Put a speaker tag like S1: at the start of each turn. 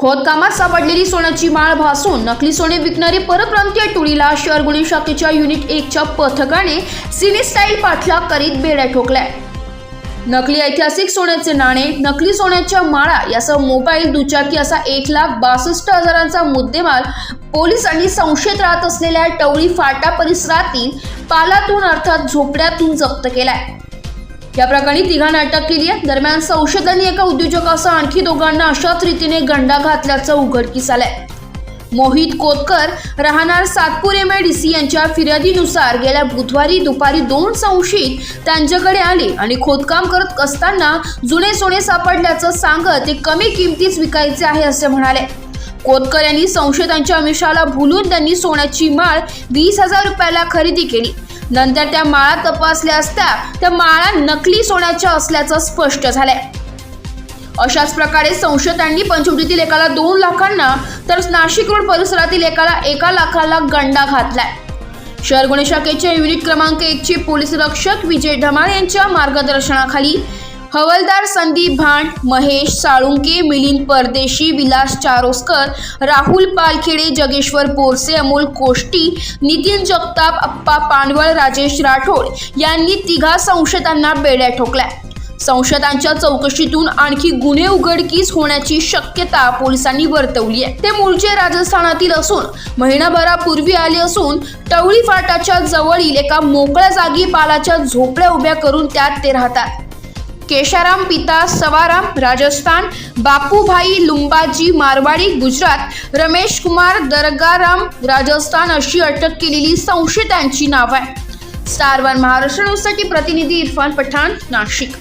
S1: खोदकामात सापडलेली सोन्याची माळ भासून नकली सोने विकणारी परप्रांतीय टोळीला शहर गुन्हे शाखेच्या युनिट एकच्या पथकाने सिने स्टाईल पाठलाग करीत बेड्या ठोकल्या. नकली ऐतिहासिक सोन्याचे नाणे नकली सोन्याच्या माळा यासह मोबाईल दुचाकी असा एक लाख बासष्ट हजारांचा मुद्देमाल पोलिसांनी संशयित राहत असलेल्या टवळी फाटा परिसरातील पालातून अर्थात झोपड्यातून जप्त केलाय. या प्रकरणी तिघांना अटक केली आहे दरम्यान संशोधनाने एका उद्योजकासह आणखी दोघांना अशाच रीतीने गंडा घातल्याचं उघडकीस आलंय. मोहित कोतकर राहणार Satpur M I D C यांच्या फिर्यादीनुसार गेल्या बुधवारी दुपारी दोन संशयित त्यांच्याकडे आले आणि खोदकाम करत असताना जुने सोने सापडल्याचं सांगत ते कमी किमतीच विकायचे आहे असे म्हणाले. कोतकर यांनी संशयितांच्या अमिषाला भुलून त्यांनी सोन्याची माळ वीस हजार रुपयाला खरेदी केली. नंतर त्या माळा तपासल्या असता त्या माळा नकली सोन्याच्या असल्याचं स्पष्ट झालंय. अशाच प्रकारे संशयितांनी पंचवटीतील एकाला दोन लाखांना तर नाशिक रोड परिसरातील एकाला एका लाखाला गंडा घातलाय. शहर गुन्हे शाखेच्या युनिट क्रमांक एकचे पोलीस रक्षक विजय ढमाळ यांच्या मार्गदर्शनाखाली हवलदार संदीप भांड महेश साळुंके मिलिंद परदेशी विलास चारोस्कर राहुल पालखेडे जगेश्वर पोरसे अमोल कोष्टी नितीन जगताप अप्पा पानवळ राजेश राठोड यांनी तिघा संशयितांना बेड्या ठोकल्या. संशयितांच्या चौकशीतून आणखी गुन्हे उघडकीस होण्याची शक्यता पोलिसांनी वर्तवली आहे. ते मूळचे राजस्थानातील असून महिनाभरापूर्वी आले असून टवळी फाटाच्या जवळील एका मोकळ्या जागी पालाच्या झोपड्या उभ्या करून त्यात ते राहतात. केशाराम पिता सवाराम राजस्थान बापूभाई लुंबाजी मारवाडी गुजरात रमेश कुमार दरगाराम राजस्थान अशी अटक केलेली संशयितांची नावं आहे स्टार वन महाराष्ट्र न्यूजसाठी प्रतिनिधी इरफान पठाण नाशिक.